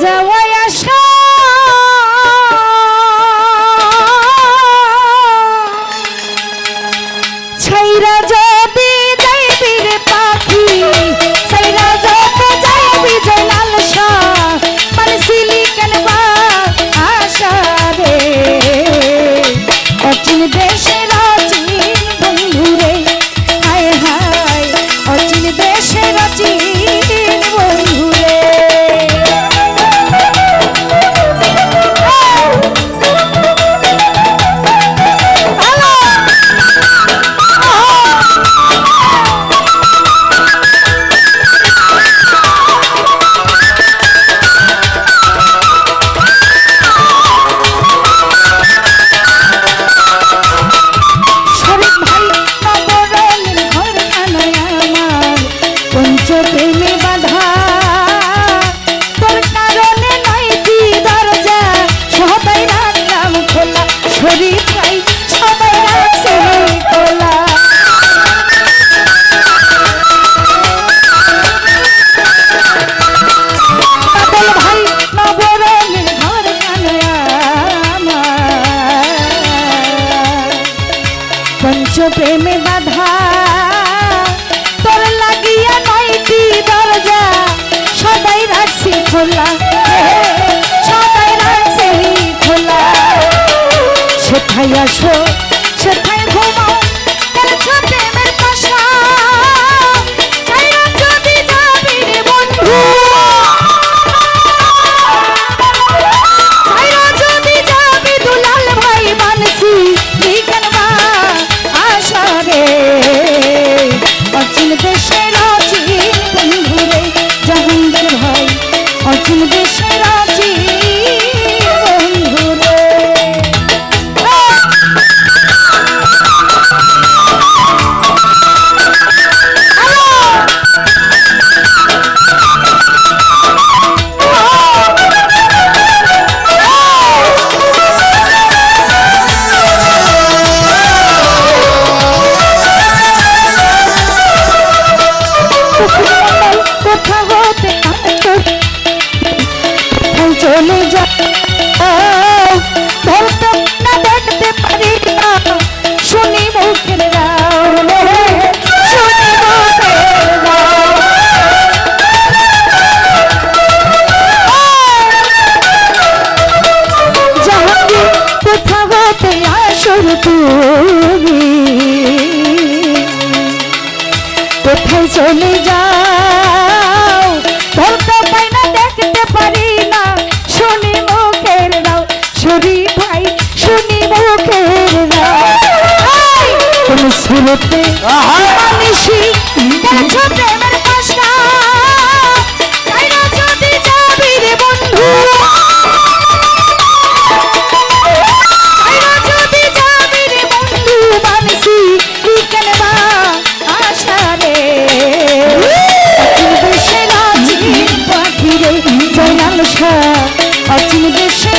Jawa. বিশ্ব প্রেমে বাধা। তোর লাগিয়া নয়টি দরজা, সদাই রাখছি খোলা। সদাই রাখছি খোলা। সেথায় আসো, সেথায় তুমি। কোথায় চলে যাও? বলতে পাই না দেখতে পারি না শুনি মুখের দাও শুনি ভাই শুনি মুখের দাও তুমি শুনতে মানুষই দেশে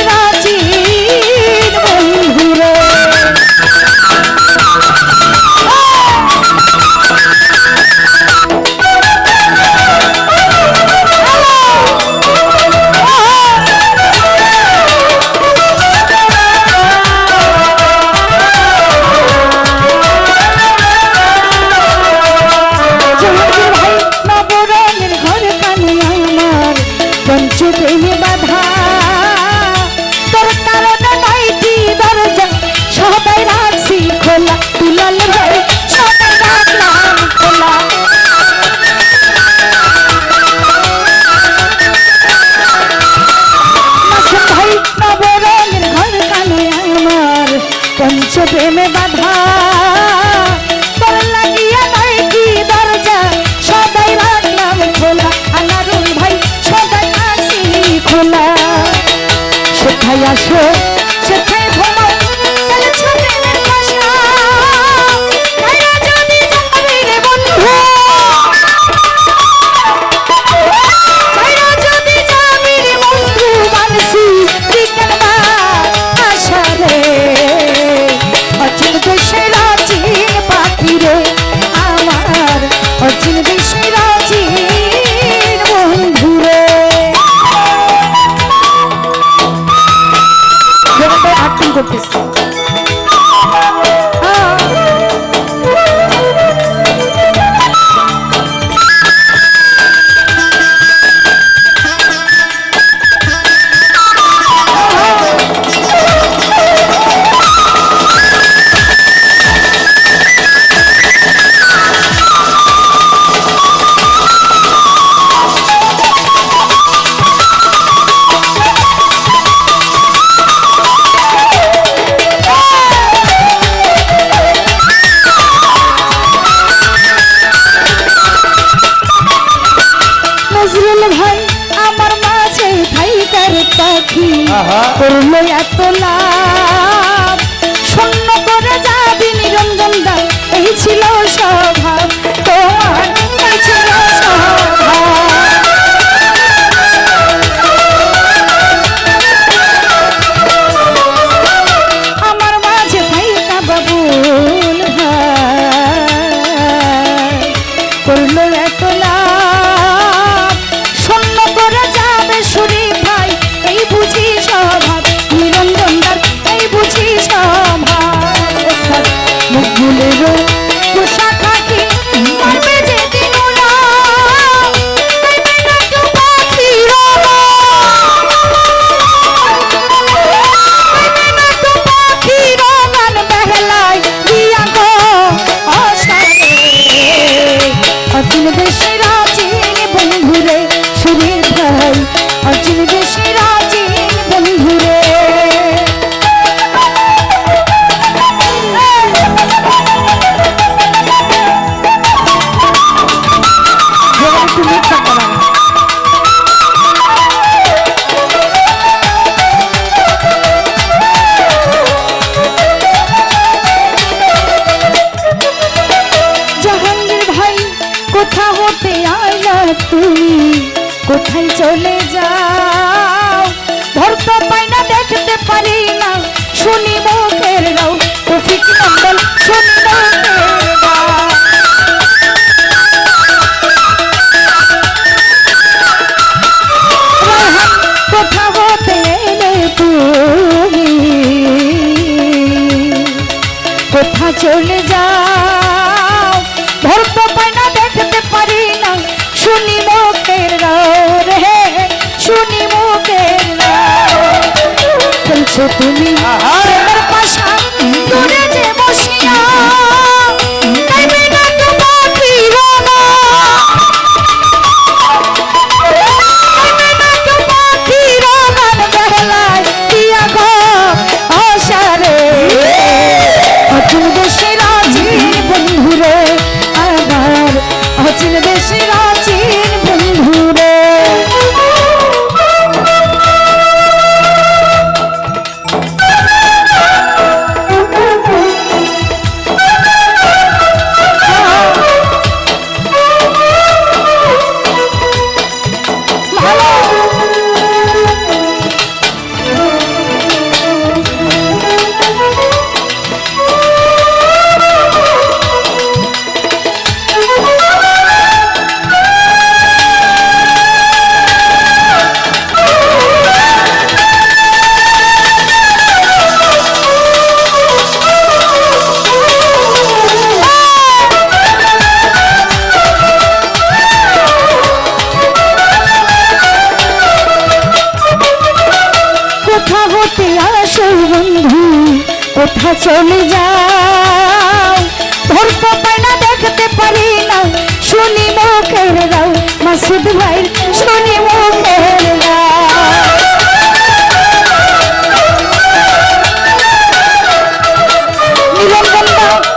কোথায় আসো এত কোথা চলে যাও। ধর্ম পায় না দেখতে পারি না, শুনি মুখের দাও মাসুদ ভাই, শুনি মুখের দাও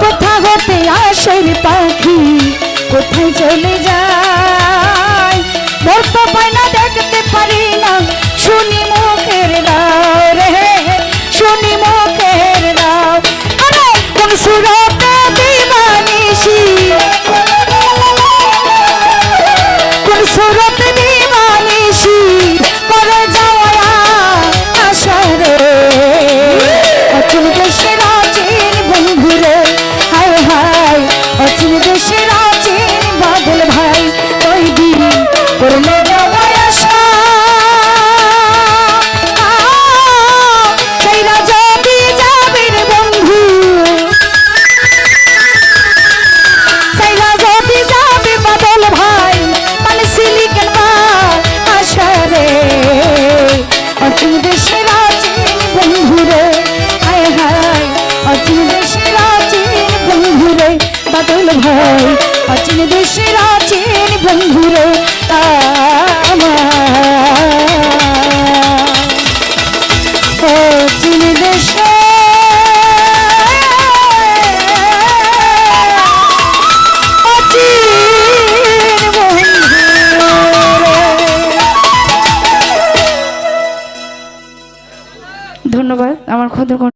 কোথা হতে আসের পাখি? কোথায় চলে যাও